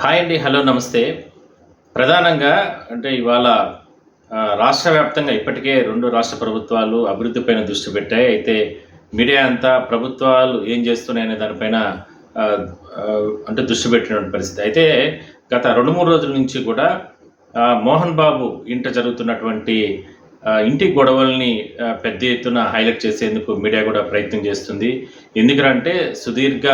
Hi అండి hello నమస్తే. ప్రధానంగా అంటే ఇవాళ రాష్ట్ర వ్యాప్తంగా ఇప్పటికే రెండు రాష్ట్ర ప్రభుత్వాలు అభివృద్ధిపైన దృష్టి పెట్టాయి. అయితే మీడియా అంతా ప్రభుత్వాలు ఏం చేస్తున్నాయనే దానిపైన అంటే దృష్టి పెట్టిన పరిస్థితి. అయితే గత రెండు మూడు రోజుల నుంచి కూడా మోహన్ బాబు ఇంట జరుగుతున్నటువంటి ఇంటి గొడవల్ని పెద్ద ఎత్తున హైలైట్ చేసేందుకు మీడియా కూడా ప్రయత్నం చేస్తుంది. ఎందుకంటే సుదీర్ఘ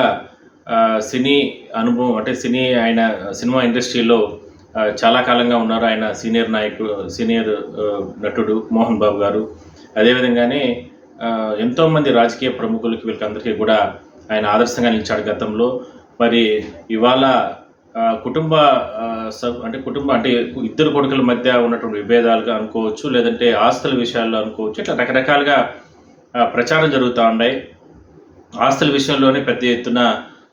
సినీ అనుభవం అంటే సినీ ఆయన సినిమా ఇండస్ట్రీలో చాలా కాలంగా ఉన్నారు ఆయన సీనియర్ నాయకుడు సీనియర్ నటుడు మోహన్ బాబు గారు. అదేవిధంగానే ఎంతోమంది రాజకీయ ప్రముఖులకి వీళ్ళకందరికీ కూడా ఆయన ఆదర్శంగా నిలిచాడు గతంలో. మరి ఇవాళ కుటుంబ అంటే కుటుంబ అంటే ఇద్దరు కొడుకుల మధ్య ఉన్నటువంటి విభేదాలుగా అనుకోవచ్చు లేదంటే ఆస్తుల విషయాల్లో అనుకోవచ్చు ఇట్లా రకరకాలుగా ప్రచారం జరుగుతూ ఉన్నాయి. ఆస్తుల విషయంలోనే పెద్ద ఎత్తున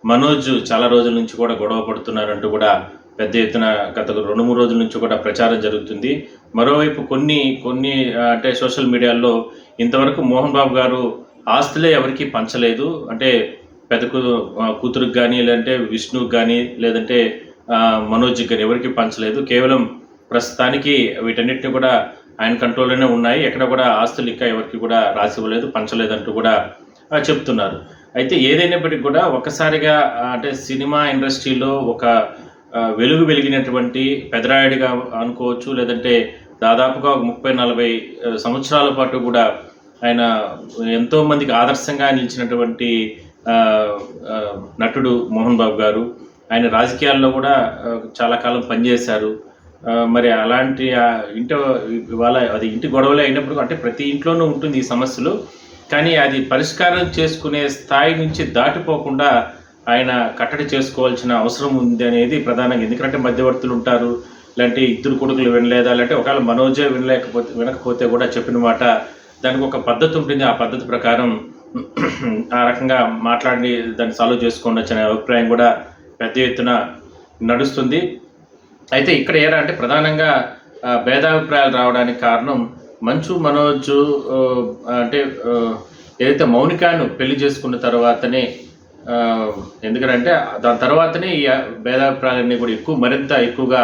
మనోజ్ చాలా రోజుల నుంచి కూడా గొడవ పడుతున్నారంటూ కూడా పెద్ద ఎత్తున గత రెండు మూడు రోజుల నుంచి కూడా ప్రచారం జరుగుతుంది. మరోవైపు కొన్ని కొన్ని అంటే సోషల్ మీడియాలో ఇంతవరకు మోహన్ బాబు గారు ఆస్తులే ఎవరికీ పంచలేదు. అంటే పెద్ద కూతురుకి కానీ లేదంటే విష్ణుకి కానీ లేదంటే మనోజ్కి కానీ ఎవరికి పంచలేదు. కేవలం ప్రస్తుతానికి వీటన్నిటిని కూడా ఆయన కంట్రోల్లోనే ఉన్నాయి. ఎక్కడ కూడా ఆస్తులు ఇంకా ఎవరికి కూడా రాసి ఇవ్వలేదు పంచలేదంటూ కూడా చెప్తున్నారు. అయితే ఏదైనప్పటికీ కూడా ఒకసారిగా అంటే సినిమా ఇండస్ట్రీలో ఒక వెలుగు వెలిగినటువంటి పెదరాయుడిగా అనుకోవచ్చు లేదంటే దాదాపుగా ఒక ముప్పై నలభై సంవత్సరాల పాటు కూడా ఆయన ఎంతోమందికి ఆదర్శంగా నిలిచినటువంటి నటుడు మోహన్ బాబు గారు. ఆయన రాజకీయాల్లో కూడా చాలా కాలం పనిచేశారు. మరి అలాంటి ఇంటి ఇవాళ అది ఇంటి గొడవలే అయినప్పుడు అంటే ప్రతి ఇంట్లోనూ ఉంటుంది ఈ సమస్యలు. కానీ అది పరిష్కారం చేసుకునే స్థాయి నుంచి దాటిపోకుండా ఆయన కట్టడి చేసుకోవాల్సిన అవసరం ఉంది అనేది ప్రధానంగా. ఎందుకంటే మధ్యవర్తులు ఉంటారు లేదంటే ఇద్దరు కొడుకులు వినలేదా లేదంటే ఒకవేళ మనోజే వినలేకపోతే వినకపోతే కూడా చెప్పిన మాట దానికి ఒక పద్ధతి ఉంటుంది. ఆ పద్ధతి ప్రకారం ఆ రకంగా మాట్లాడి దాన్ని సాల్వ్ చేసుకోండి అనే అభిప్రాయం కూడా పెద్ద ఎత్తున నడుస్తుంది. అయితే ఇక్కడ ఏరా అంటే ప్రధానంగా భేదాభిప్రాయాలు రావడానికి కారణం మంచు మనోజ్ అంటే ఏదైతే మౌనికాను పెళ్ళి చేసుకున్న తర్వాతనే ఎందుకంటే దాని తర్వాతనే ఈ భేదాభిప్రాయాలన్నీ కూడా ఎక్కువ మరింత ఎక్కువగా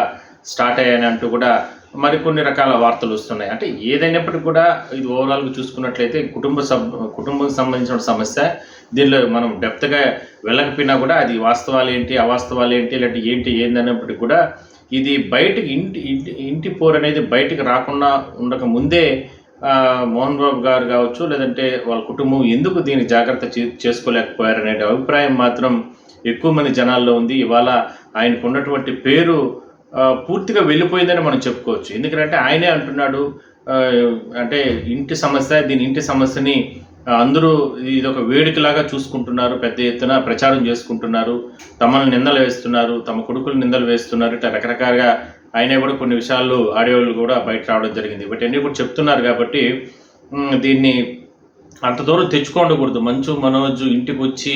స్టార్ట్ అయ్యాయని అంటూ కూడా మరికొన్ని రకాల వార్తలు వస్తున్నాయి. అంటే ఏదైనప్పటికీ కూడా ఇది ఓవరాల్గా చూసుకున్నట్లయితే కుటుంబ సబ్ కుటుంబం సంబంధించిన సమస్య. దీనిలో మనం డెప్త్గా వెళ్ళకపోయినా కూడా అది వాస్తవాలు ఏంటి అవాస్తవాలు ఏంటి లేదంటే ఏంటి ఏందన్నప్పటికీ కూడా ఇది బయటకు ఇంటి ఇంటి ఇంటి పోరు అనేది బయటకు రాకుండా ఉండక ముందే మోహన్ బాబు గారు కావచ్చు లేదంటే వాళ్ళ కుటుంబం ఎందుకు దీన్ని జాగ్రత్త చే చేసుకోలేకపోయారనే అభిప్రాయం మాత్రం ఎక్కువ మంది జనాల్లో ఉంది. ఇవాళ ఆయనకు ఉన్నటువంటి పేరు పూర్తిగా వెళ్ళిపోయిందని మనం చెప్పుకోవచ్చు. ఎందుకంటే ఆయనే అంటున్నాడు అంటే ఇంటి సమస్య దీని ఇంటి సమస్యని అందరూ ఇది ఒక వేడుకలాగా చూసుకుంటున్నారు పెద్ద ఎత్తున ప్రచారం చేసుకుంటున్నారు. తమను నిందలు వేస్తున్నారు తమ కొడుకులు నిందలు వేస్తున్నారు. ఇట్లా రకరకాలుగా అయినా కూడా కొన్ని విషయాలు ఆడియోలు కూడా బయట రావడం జరిగింది. ఇవన్నీ కూడా చెప్తున్నారు కాబట్టి దీన్ని అంత దూరం తెచ్చుకోండకూడదు. మంచు మనోజ్ ఇంటికి వచ్చి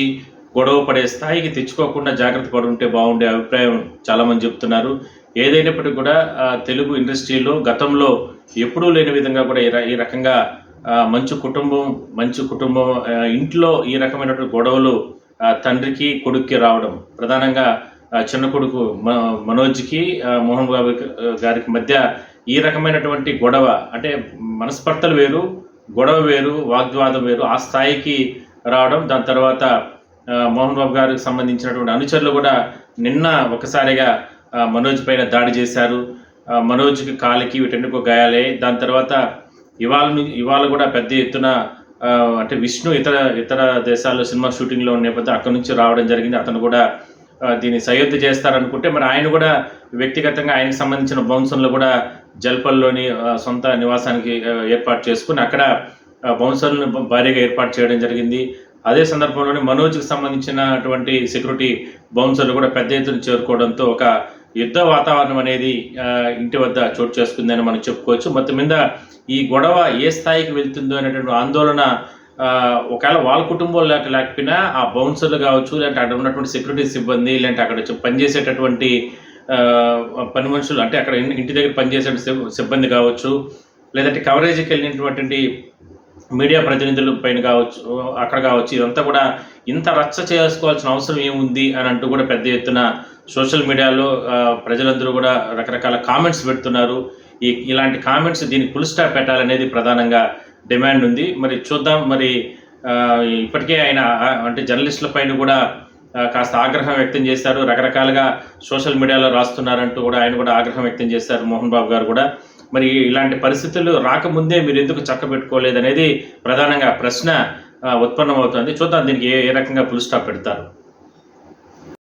గొడవ పడే స్థాయికి తెచ్చుకోకుండా జాగ్రత్త పడి ఉంటే బాగుండే అభిప్రాయం చాలామంది చెప్తున్నారు. ఏదైనప్పటికీ కూడా తెలుగు ఇండస్ట్రీలో గతంలో ఎప్పుడూ లేని విధంగా కూడా ఈ ఈ రకంగా మంచు కుటుంబం మంచు కుటుంబం ఇంట్లో ఈ రకమైనటువంటి గొడవలు తండ్రికి కొడుక్కి రావడం ప్రధానంగా చిన్న కొడుకు మ మనోజ్కి మోహన్ బాబు గారికి మధ్య ఈ రకమైనటువంటి గొడవ అంటే మనస్పర్ధలు వేరు గొడవ వేరు వాగ్వాదం వేరు ఆ స్థాయికి రావడం దాని తర్వాత మోహన్ బాబు గారికి సంబంధించినటువంటి అనుచరులు కూడా నిన్న ఒకసారిగా మనోజ్ పైన దాడి చేశారు. మనోజ్కి కాలికి వీటన్నిటికీ గాయాలే దాని తర్వాత ఇవాళ ఇవాళ కూడా పెద్ద ఎత్తున అంటే విష్ణు ఇతర ఇతర దేశాల్లో సినిమా షూటింగ్లో ఉన్న నేపథ్యం అక్కడి నుంచి రావడం జరిగింది. అతను కూడా దీన్ని సయోధ్య చేస్తారనుకుంటే మరి ఆయన కూడా వ్యక్తిగతంగా ఆయనకు సంబంధించిన బౌన్సన్లో కూడా జల్పల్లోని సొంత నివాసానికి ఏర్పాటు చేసుకుని అక్కడ ఆ, బౌన్సర్లను భారీగా ఏర్పాటు చేయడం జరిగింది. అదే సందర్భంలోనే మనోజ్కి సంబంధించినటువంటి సెక్యూరిటీ బౌన్సర్లు కూడా పెద్ద ఎత్తున చేరుకోవడంతో ఒక యుద్ధ వాతావరణం అనేది ఇంటి వద్ద చోటు చేసుకుందని మనం చెప్పుకోవచ్చు. మొత్తం మీద ఈ గొడవ ఏ స్థాయికి వెళ్తుందో అనేటువంటి ఆందోళన ఒకవేళ వాళ్ళ కుటుంబం లేక లేకపోయినా ఆ బౌన్సర్లు కావచ్చు లేదంటే అక్కడ ఉన్నటువంటి సెక్యూరిటీ సిబ్బంది లేదంటే అక్కడ పనిచేసేటటువంటి పని మనుషులు అంటే అక్కడ ఇంటి దగ్గర పనిచేసే సిబ్బంది కావచ్చు లేదంటే కవరేజీకి వెళ్ళినటువంటి మీడియా ప్రతినిధుల పైన కావచ్చు అక్కడ కావచ్చు ఇదంతా కూడా ఇంత రచ్చ చేసుకోవాల్సిన అవసరం ఏముంది అని అంటూ కూడా పెద్ద ఎత్తున సోషల్ మీడియాలో ప్రజలందరూ కూడా రకరకాల కామెంట్స్ పెడుతున్నారు. ఈ ఇలాంటి కామెంట్స్ దీనికి ఫుల్ స్టాప్ పెట్టాలనేది ప్రధానంగా డిమాండ్ ఉంది. మరి చూద్దాం మరి ఇప్పటికే ఆయన అంటే జర్నలిస్టుల పైన కూడా కాస్త ఆగ్రహం వ్యక్తం చేశారు. రకరకాలుగా సోషల్ మీడియాలో రాస్తున్నారంటూ కూడా ఆయన కూడా ఆగ్రహం వ్యక్తం చేశారు మోహన్ బాబు గారు కూడా. మరి ఇలాంటి పరిస్థితులు రాకముందే మీరు ఎందుకు చక్కబెట్టుకోలేదనేది ప్రధానంగా ప్రశ్న ఉత్పన్నమవుతుంది. చూద్దాం దీనికి ఏ రకంగా పులిస్టాప్ పెడతారు.